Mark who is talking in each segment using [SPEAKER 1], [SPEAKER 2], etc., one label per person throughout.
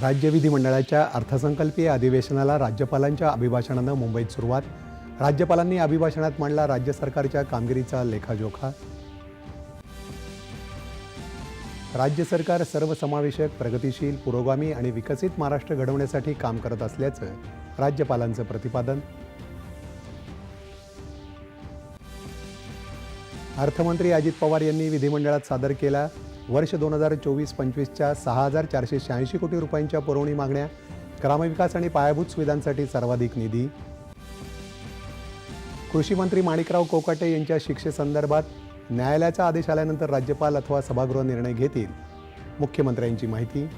[SPEAKER 1] राज्य विधिमंडळाच्या अर्थसंकल्पीय अधिवेशनाला राज्यपालांच्या अभिभाषणानं मुंबईत सुरुवात. राज्यपालांनी अभिभाषणात मांडला राज्य सरकारच्या कामगिरीचा लेखाजोखा. राज्य सरकार सर्वसमावेशक प्रगतिशील पुरोगामी आणि विकसित महाराष्ट्र घडवण्यासाठी काम करत असल्याचं राज्यपालांचं प्रतिपादन. अर्थमंत्री अजित पवार यांनी विधिमंडळात सादर केला वर्ष दोन हजार चोवीस पंचवीसच्या सहा हजार चारशे शहाऐंशी कोटी रुपयांच्या पुरवणी मागण्या ग्रामविकास आणि पायाभूत सुविधांसाठी सर्वाधिक निधी. कृषी मंत्री माणिकराव कोकाटे यांच्या शिक्षेसंदर्भात न्यायालयाचा आदेश आल्यानंतर राज्यपाल अथवा सभागृह निर्णय घेतील. मुख्यमंत्र्यांची माहिती.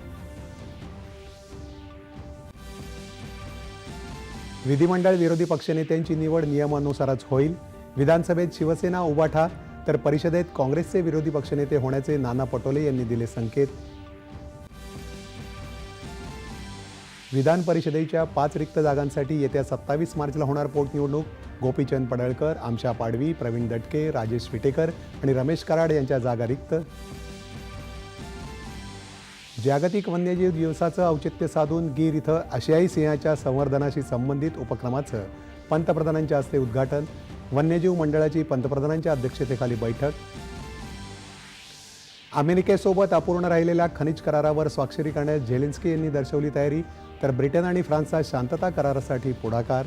[SPEAKER 1] विधिमंडळ विरोधी पक्षनेत्यांची निवड नियमानुसारच होईल. विधानसभेत शिवसेना उबाठा तर परिषदेत काँग्रेसचे विरोधी पक्षनेते होण्याचे नाना पटोले यांनी दिले संकेत. विधान परिषदेच्या पाच रिक्त जागांसाठी येत्या सत्तावीस मार्चला होणार पोटनिवडणूक. गोपीचंद पडळकर आमशा पाडवी प्रवीण दटके राजेश विटेकर आणि रमेश कराड यांच्या जागा रिक्त. जागतिक वन्यजीव दिवसाचं औचित्य साधून गीर इथं आशियाई सिंहाच्या संवर्धनाशी संबंधित उपक्रमाचं पंतप्रधानांच्या हस्ते उद्घाटन. वन्यजीव मंडळाची पंतप्रधानांच्या अध्यक्षतेखाली बैठक. अमेरिकेसोबत अपूर्ण राहिलेल्या खनिज करारावर स्वाक्षरी करण्यास झेलिन्स्की यांनी दर्शवली तयारी तर ब्रिटन आणि फ्रान्सचा शांतता करारासाठी पुढाकार.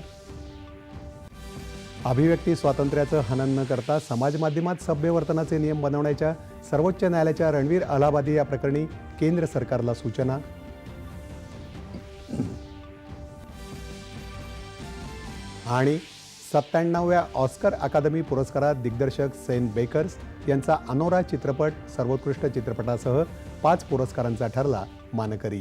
[SPEAKER 1] अभिव्यक्ती स्वातंत्र्याचं हनन न करता समाज माध्यमात सभ्य वर्तनाचे नियम बनवण्याच्या सर्वोच्च न्यायालयाच्या रणवीर अलाहाबादी या प्रकरणी केंद्र सरकारला सूचना. आणि सत्त्याण्णव्या ऑस्कर अकादमी पुरस्कारात दिग्दर्शक सेन बेकर्स यांचा अनोरा चित्रपट सर्वोत्कृष्ट चित्रपटासह पाच पुरस्कारांचा ठरला मानकरी.